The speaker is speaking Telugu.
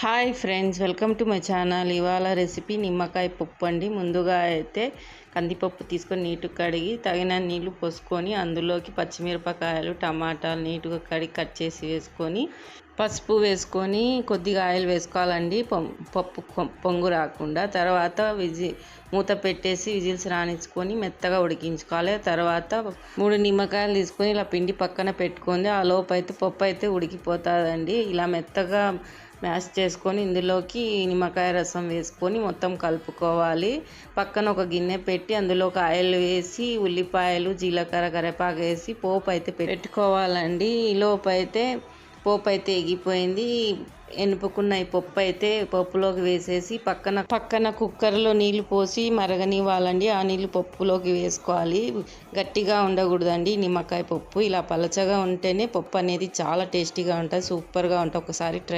Hi friends welcome to my channel. ఇవాళ రెసిపీ నిమ్మకాయ పప్పు అండి. ముందుగా అయితే కందిపప్పు తీసుకొని నీటుగా కడిగి తగిన నీళ్ళు పోసుకొని అందులోకి పచ్చిమిరపకాయలు టమాటాలు నీటుగా కడిగి కట్ చేసి వేసుకొని పసుపు వేసుకొని కొద్దిగా ఆయిల్ వేసుకోవాలండి. పప్పు పొంగు రాకుండా. తర్వాత విజి మూత పెట్టేసి విజిల్స్ రాణించుకొని మెత్తగా ఉడికించుకోవాలి. తర్వాత మూడు నిమ్మకాయలు తీసుకొని ఇలా పిండి పక్కన పెట్టుకొని ఆ లోపు అయితే పప్పు అయితే ఉడికిపోతుందండి. ఇలా మెత్తగా మ్యాష్ చేసుకొని ఇందులోకి నిమ్మకాయ రసం వేసుకొని మొత్తం కలుపుకోవాలి. పక్కన ఒక గిన్నె పెట్టి అందులో ఒక ఆయిల్ వేసి ఉల్లిపాయలు జీలకర్ర కరివేపాకు వేసి పోపు అయితే పెట్టుకోవాలండి. ఈ లోపు అయితే పోపు అయితే ఎగిపోయింది. ఎనుపుకున్న ఈ పప్పు అయితే పప్పులోకి వేసేసి పక్కన పక్కన కుక్కర్లో నీళ్ళు పోసి మరగనివ్వాలండి. ఆ నీళ్ళు పప్పులోకి వేసుకోవాలి. గట్టిగా ఉండకూడదండి నిమ్మకాయ పప్పు. ఇలా పలచగా ఉంటేనే పప్పు అనేది చాలా టేస్టీగా ఉంటుంది. సూపర్గా ఉంటుంది. ఒకసారి ట్రై